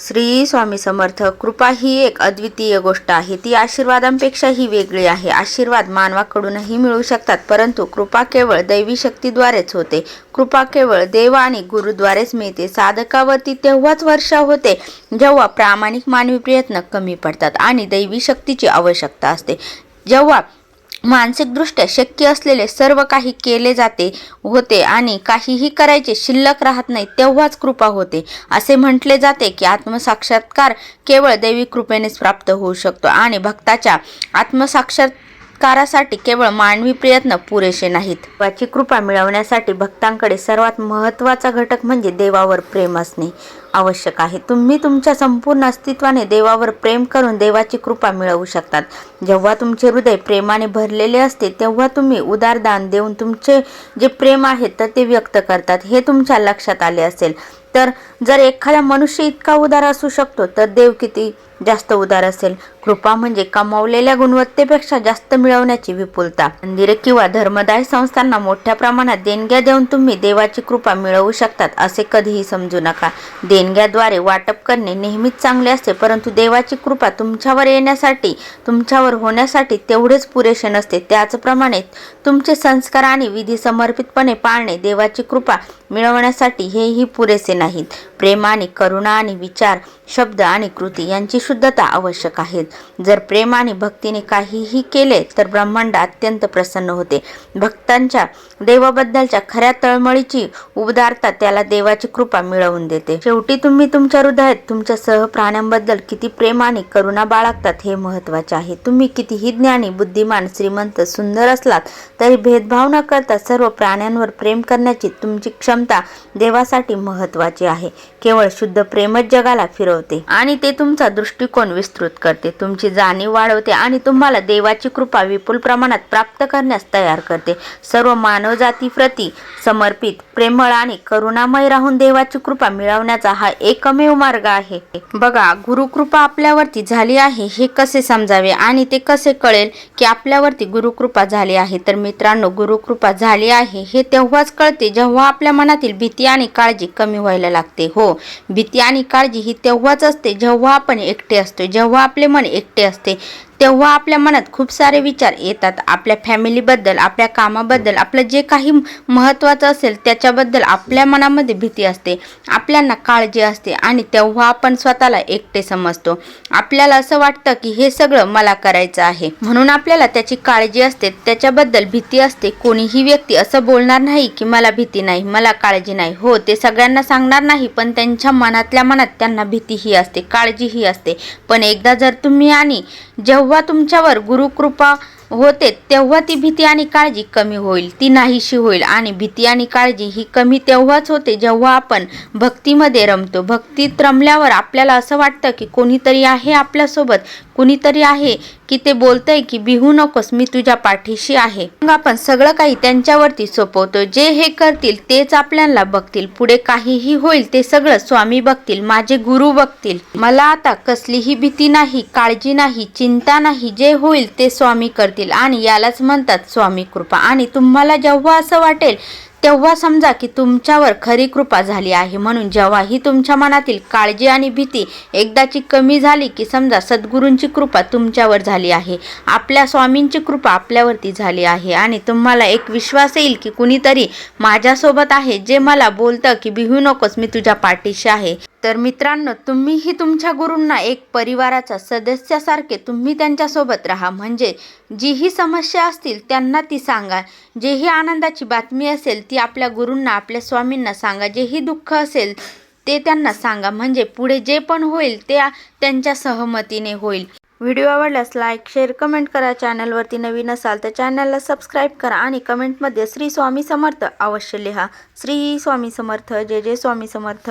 श्री स्वामी समर्थ कृपा ही एक अद्वितीय गोष्ट आहे. ती आशीर्वादांपेक्षाही वेगळी आहे. आशीर्वाद मानवाकडूनही मिळू शकतात परंतु कृपा केवळ दैवी शक्तीद्वारेच होते. कृपा केवळ देव आणि गुरुद्वारेच मिळते. साधकावरती तेव्हाच वर्षा होते जेव्हा प्रामाणिक मानवी प्रयत्न कमी पडतात आणि दैवी शक्तीची आवश्यकता असते. जेव्हा मानसिकदृष्ट्या शक्य असलेले सर्व काही केले जाते होते आणि काहीही करायचे शिल्लक राहत नाही तेव्हाच कृपा होते. असे म्हटले जाते की आत्मसाक्षात्कार केवळ दैवी कृपेनेच प्राप्त होऊ शकतो आणि भक्ताच्या आत्मसाक्षात्कारासाठी केवळ मानवी प्रयत्न पुरेसे नाहीत. देवाची कृपा मिळवण्यासाठी भक्तांकडे सर्वात महत्त्वाचा घटक म्हणजे देवावर प्रेम असणे आवश्यक आहे. तुम्ही तुमच्या संपूर्ण अस्तित्वाने देवावर प्रेम करून देवाची कृपा मिळवू शकतात. जेव्हा तुमचे हृदय प्रेमाने भरलेले असते तेव्हा तुम्ही उदारदान देऊन तुमचे जे प्रेम आहे तर ते व्यक्त करतात. हे तुमच्या लक्षात आले असेल. तर जर एखादा मनुष्य इतका उदार असू शकतो तर देव किती जास्त उदार असेल? कृपा म्हणजे कमावलेल्या गुणवत्तेपेक्षा जास्त मिळवण्याची विपुलता. मंदिरे किंवा धर्मदाय संस्थांना मोठ्या प्रमाणात देणग्या देऊन तुम्ही देवाची कृपा मिळवू शकतात असे कधीही समजू नका. देणग्याद्वारे वाटप करणे नेहमीच चांगले असते परंतु देवाची कृपा तुमच्यावर येण्यासाठी तुमच्यावर होण्यासाठी तेवढेच पुरेसे नसते. त्याचप्रमाणे तुमचे संस्कार आणि विधी समर्पितपणे पाळणे देवाची कृपा मिळवण्यासाठी हेही पुरेसे नाहीत. प्रेम आणि करुणा आणि विचार शब्द आणि कृती यांची शुद्धता आवश्यक आहेत. जर प्रेम आणि भक्तीने काहीही केले तर ब्रह्मांड अत्यंत प्रसन्न होते. भक्तांच्या देवाबद्दलच्या खऱ्या तळमळीची उदारता त्याला देवाची कृपा मिळवून देते. शेवटी तुम्ही तुमच्या हृदयात तुमच्या सहप्राण्यांबद्दल किती प्रेम आणि करुणा बाळगतात हे महत्त्वाचे आहे. तुम्ही कितीही ज्ञानी बुद्धिमान श्रीमंत सुंदर असलात तरी भेदभाव न करता सर्व प्राण्यांवर प्रेम करण्याची तुमची क्षमता देवासाठी महत्वाची आहे. केवळ शुद्ध प्रेमच जगाला फिरवते आणि ते तुमचा दृष्टिकोन विस्तृत करते. तुमची जाणीव वाढवते आणि तुम्हाला देवाची कृपा विपुल प्रमाणात प्राप्त करण्यास तयार करते. सर्व मानवजातीप्रती समर्पित प्रेमळ आणि करुणामय राहून देवाची कृपा मिळवण्याचा हा एकमेव मार्ग आहे. बघा गुरुकृपा आपल्यावरती झाली आहे हे कसे समजावे आणि ते कसे कळेल की आपल्यावरती गुरुकृपा झाली आहे? तर मित्रांनो गुरुकृपा झाली आहे हे तेव्हाच कळते जेव्हा आपल्या मनातील भीती आणि काळजी कमी व्हायला लागते. हो भीती आणि काळजी ही तेव्हाच असते जेव्हा आपण एकटे असतो जेव्हा आपले मन एकटे असते. तेव्हा आपल्या मनात खूप सारे विचार येतात. आपल्या फॅमिलीबद्दल आपल्या कामाबद्दल आपलं जे काही महत्त्वाचं असेल त्याच्याबद्दल आपल्या मनामध्ये भीती असते. आपल्याला काळजी असते आणि तेव्हा आपण स्वतःला एकटे समजतो. आपल्याला असं वाटतं की हे सगळं मला करायचं आहे. म्हणून आपल्याला त्याची काळजी असते. त्याच्याबद्दल भीती असते. कोणीही व्यक्ती असं बोलणार नाही की मला भीती नाही मला काळजी नाही. हो ते सगळ्यांना सांगणार नाही पण त्यांच्या मनातल्या मनात त्यांना भीतीही असते काळजीही असते. पण एकदा जर तुम्ही आणि जेव्हा तुमच्यावर गुरुकृपा होते तेव्हा ती भीती आणि काळजी कमी होईल. ती नाहीशी होईल आणि भीती आणि काळजी ही कमी तेव्हाच होते जेव्हा आपण भक्तीमध्ये रमतो. भक्तीत रमल्यावर आपल्याला असं वाटतं की कोणीतरी आहे आपल्यासोबत कुणीतरी आहे की ते बोलतंय की बिहू नकोस मी तुझ्या पाठीशी आहे. मग आपण सगळं काही त्यांच्यावरती सोपवतो. जे हे करतील तेच आपल्याला बघतील. पुढे काहीही होईल ते सगळं स्वामी बघतील माझे गुरु बघतील. मला आता कसलीही भीती नाही काळजी नाही चिंता नाही जे होईल ते स्वामी करतील. आणि यालाच म्हणतात स्वामी कृपा. आणि तुम्हाला जेव्हा असं वाटेल तेव्हा समजा की तुमच्यावर खरी कृपा झाली आहे. म्हणून जेव्हाही तुमच्या मनातील काळजी आणि भीती एकदाची कमी झाली की समजा सद्गुरूंची कृपा तुमच्यावर झाली आहे. आपल्या स्वामींची कृपा आपल्यावरती झाली आहे. आणि तुम्हाला एक विश्वास येईल की कुणीतरी माझ्यासोबत आहे जे मला बोलतं की बिहू नकोस मी तुझ्या पाठीशी आहे. तर मित्रांनो तुम्हीही तुमच्या गुरूंना एक परिवाराच्या सदस्यासारखे तुम्ही त्यांच्यासोबत राहा. म्हणजे जीही समस्या असतील त्यांना ती सांगा. जेही आनंदाची बातमी असेल ती आपल्या गुरूंना आपल्या स्वामींना सांगा. जेही दुःख असेल ते त्यांना सांगा. म्हणजे पुढे जे पण होईल ते त्यांच्या सहमतीने होईल. व्हिडिओ आवडल्यास लाईक शेअर कमेंट करा. चॅनलवरती नवीन असाल तर चॅनलला सबस्क्राईब करा आणि कमेंटमध्ये श्री स्वामी समर्थ अवश्य लिहा. श्री स्वामी समर्थ. जय जय स्वामी समर्थ.